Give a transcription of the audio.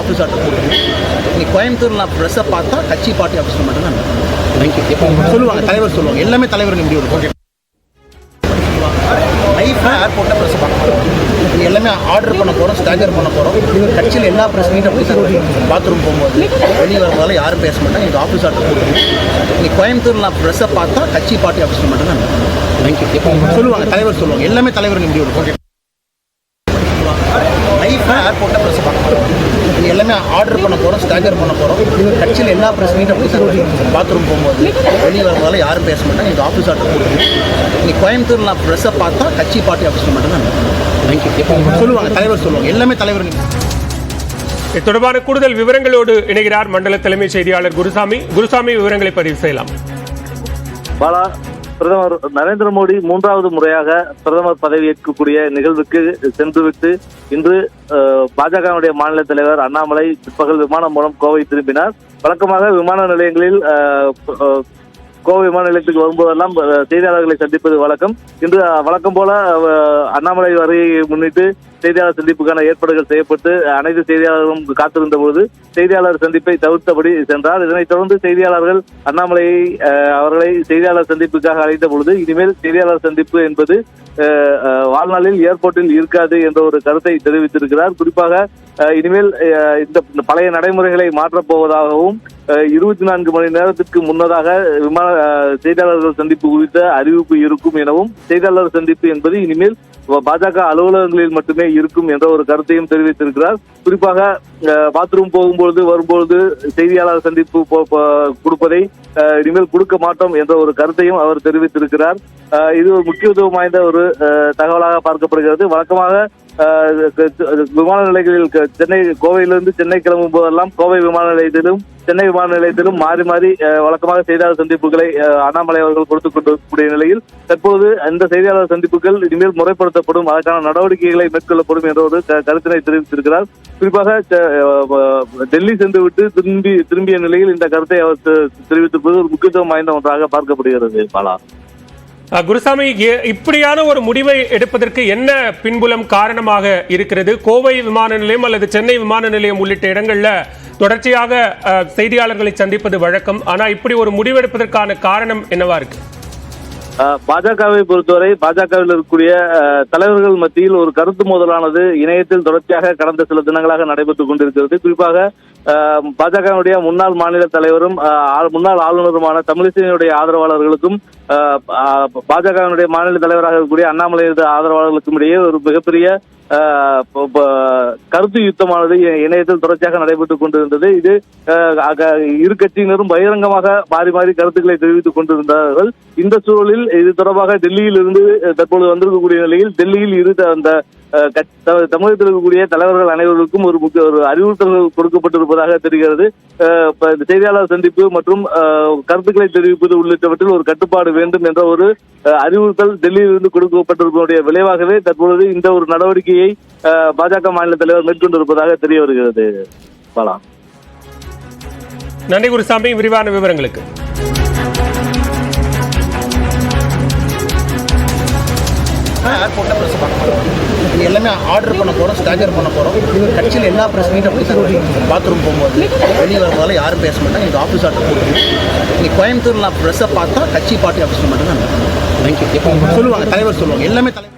Office ஆட்டை போட்டு நீ கோயம்புத்தூர் நான் ப்ரெஸ்ஸை பார்த்தா கட்சி பார்ட்டி ஆஃபீஸில் மட்டும் தான் தேங்க்யூ சொல்லுவாங்க. தலைவர் சொல்லுவாங்க. எல்லாமே தலைவர் முடிவு ஓகே லைஃப்பில் ஏர்போர்ட்டில் ப்ரெஸ் பார்க்கலாம் இது எல்லாமே ஆர்டர் பண்ண போகிறோம் ஸ்டாகர் பண்ண போகிறோம் கட்சியில் எல்லா ப்ரெஸ்லையும் அப்படி சார் பாத்ரூம் போகும்போது வெளியே வரதால யாரும் பேச மாட்டாங்க. எங்கள் ஆஃபீஸ் ஆட்டை போட்டு நீ கோயம்புத்தூர் நான் ப்ரெஸ்ஸை பார்த்தா கட்சி பார்ட்டி ஆஃபீஸில் மட்டும் தான் தேங்க்யூ சொல்லுவாங்க. தலைவர் சொல்லுவாங்க. எல்லாமே தலைவர் முடிவு ஓகே லைஃப்பில் ஏர்போர்ட்டில் ப்ரெஸ் எல்லாமே ஆர்டர் பண்ண போகிறோம் ஸ்டாகர் பண்ண போகிறோம் கட்சியில் எல்லா ப்ரெஸ்லையும் அப்படி சார் பாத்ரூம் போகும்போது வெளியே வரதால யாரும் பேச மாட்டாங்க எங்கள் ஆஃபீஸ் ஆட்டை போட்டு நீ கோயம்புத்தூர் நான் ப்ரெஸ்ஸை பார்த்தா கட்சி பார்ட்டி ஆஃபீஸில் மட்டும் தான் தேங்க்யூ சொல்லுவாங்க தலைவர் சொல்லுவாங்க. எல்லாமே தலைவர் இது தொடர்பான கூடுதல் விவரங்களோடு இணைகிறார் மண்டல தலைமை செய்தியாளர் குருசாமி. குருசாமி விவரங்களை பதிவு செய்யலாம். பாலா பிரதமர் நரேந்திர மோடி மூன்றாவது முறையாக பிரதமர் பதவியேற்கக்கூடிய நிகழ்வுக்கு சென்றுவிட்டு இன்று பாஜகவுடைய மாநில தலைவர் அண்ணாமலை பிற்பகல் விமானம் மூலம் கோவை திரும்பினார். வழக்கமாக விமான நிலையங்களில் கோவை விமான நிலையத்துக்கு வரும்போதெல்லாம் செய்தியாளர்களை சந்திப்பது வழக்கம். இன்று வழக்கம் போல அண்ணாமலை வருகையை முன்னிட்டு செய்தியாளர் சந்திப்புக்கான ஏற்பாடுகள் செய்யப்பட்டு அனைத்து செய்தியாளர்களும் காத்திருந்த பொழுது செய்தியாளர் சந்திப்பை தவிர்த்தபடி சென்றார். இதனைத் தொடர்ந்து செய்தியாளர்கள் அண்ணாமலையை அவர்களை செய்தியாளர் சந்திப்புக்காக அழைத்த பொழுது இனிமேல் செய்தியாளர் சந்திப்பு என்பது வாழ்நாளில் ஏர்போர்ட்டில் இருக்காது என்ற ஒரு கருத்தை தெரிவித்திருக்கிறார். குறிப்பாக இனிமேல் இந்த பழைய நடைமுறைகளை மாற்றப் போவதாகவும் இருபத்தி நான்கு மணி நேரத்திற்கு முன்னதாக விமான செய்தியாளர்கள் சந்திப்பு குறித்த அறிவிப்பு இருக்கும் எனவும் செய்தியாளர் சந்திப்பு என்பது இனிமேல் பாஜக அலுவலகங்களில் மட்டுமே இருக்கும் என்ற ஒரு கருத்தையும் தெரிவித்திருக்கிறார். குறிப்பாக அஹ், பாத்ரூம் போகும்பொழுது வரும்பொழுது செய்தியாளர் சந்திப்பு கொடுப்பதை அஹ், இனிமேல் கொடுக்க மாட்டோம் என்ற ஒரு கருத்தையும் அவர் தெரிவித்திருக்கிறார். அஹ், இது ஒரு முக்கியத்துவம் வாய்ந்த ஒரு அஹ், தகவலாக பார்க்கப்படுகிறது. வழக்கமாக விமான நிலையங்களில் சென்னை கோவையிலிருந்து சென்னை கிளம்பும் போதெல்லாம் கோவை விமான நிலையத்திலும் சென்னை விமான நிலையத்திலும் மாறி மாறி வழக்கமாக செய்தியாளர் சந்திப்புகளை அஹ், அண்ணாமலை அவர்கள் கொடுத்துக் கொண்டிருக்கக்கூடிய நிலையில் தற்போது இந்த செய்தியாளர் சந்திப்புகள் இனிமேல் முறைப்படுத்தப்படும் அதற்கான நடவடிக்கைகளை மேற்கொள்ளப்படும் என்ற ஒரு கருத்தினை தெரிவித்திருக்கிறார். குறிப்பாக டெல்லி சென்றுவிட்டு திரும்பி திரும்பிய நிலையில் இந்த கருத்தை அவர் தெரிவித்திருப்பது ஒரு முக்கியத்துவம் வாய்ந்த ஒன்றாக பார்க்கப்படுகிறது பாலா. குருசாமி இப்படியான ஒரு முடிவை எடுப்பதற்கு என்ன பின்புலம் காரணமாக இருக்கிறது? கோவை விமான நிலையம் அல்லது சென்னை விமான நிலையம் உள்ளிட்ட இடங்கள்ல தொடர்ச்சியாக அஹ், செய்தியாளர்களை சந்திப்பது வழக்கம். ஆனா இப்படி ஒரு முடிவெடுப்பதற்கான காரணம் என்னவா இருக்கு? பாஜகவை பொறுத்தவரை பாஜகவில் இருக்கக்கூடிய தலைவர்கள் மத்தியில் ஒரு கருத்து மோதலானது இணையத்தில் தொடர்ச்சியாக கடந்த சில தினங்களாக நடைபெற்றுக் கொண்டிருக்கிறது. குறிப்பாக அஹ், பாஜகவினுடைய முன்னாள் மாநில தலைவரும் முன்னாள் ஆளுநருமான தமிழிசையினுடைய ஆதரவாளர்களுக்கும் பாஜகவினுடைய மாநில தலைவராக இருக்கக்கூடிய அண்ணாமலை ஆதரவாளர்களுக்கும் இடையே ஒரு மிகப்பெரிய கருத்து யுத்தமானது இணையத்தில் தொடர்ச்சியாக நடைபெற்றுக் கொண்டிருந்தது. இது அஹ், இரு கட்சியினரும் பகிரங்கமாக மாறி மாறி கருத்துக்களை தெரிவித்துக் கொண்டிருந்தார்கள். இந்த சூழலில் இது தொடர்பாக டெல்லியில் இருந்து தற்போது வந்திருக்கக்கூடிய நிலையில் டெல்லியில் இரு த- அந்த தமிழகத்தில் இருக்கக்கூடிய தலைவர்கள் அனைவருக்கும் ஒரு முக்கிய ஒரு அறிவுறுத்தல்கள் கொடுக்கப்பட்டிருப்பதாக தெரிகிறது. செய்தியாளர் சந்திப்பு மற்றும் கருத்துக்களை தெரிவிப்பது உள்ளிட்டவற்றில் ஒரு கட்டுப்பாடு வேண்டும் என்ற ஒரு அஹ், அறிவுறுத்தல் டெல்லியிலிருந்து கொடுக்கப்பட்டிருப்பதனுடைய விளைவாகவே தற்பொழுது இந்த ஒரு நடவடிக்கையை பாஜக மாநில தலைவர் மேற்கொண்டிருப்பதாக தெரிய வருகிறது. பாலா. நன்றி குருசாமி. விரிவான விவரங்களுக்கு. ஏர்போர்ட்டில் ப்ரெஸ் பார்க்கலாம் இது எல்லாமே ஆர்டர் பண்ண போகிறோம் ஸ்டாகர் பண்ண போகிறோம் கட்சியில் எல்லா பிரச்சனையும் அப்படி சார் பாத்ரூம் போகும்போது வெளியே வரதால யாரும் பேச மாட்டாங்க. இந்த ஆஃபீஸ் ஆர்டர் போட்டு நீ கோயம்புத்தூர் நான் ப்ரெஸ்ஸை பார்த்தா கட்சி பார்ட்டி ஆஃபீஸ் மட்டும் தான் தேங்க்யூ சொல்லுவாங்க தலைவர் சொல்லுவாங்க. எல்லாமே தலைவர்.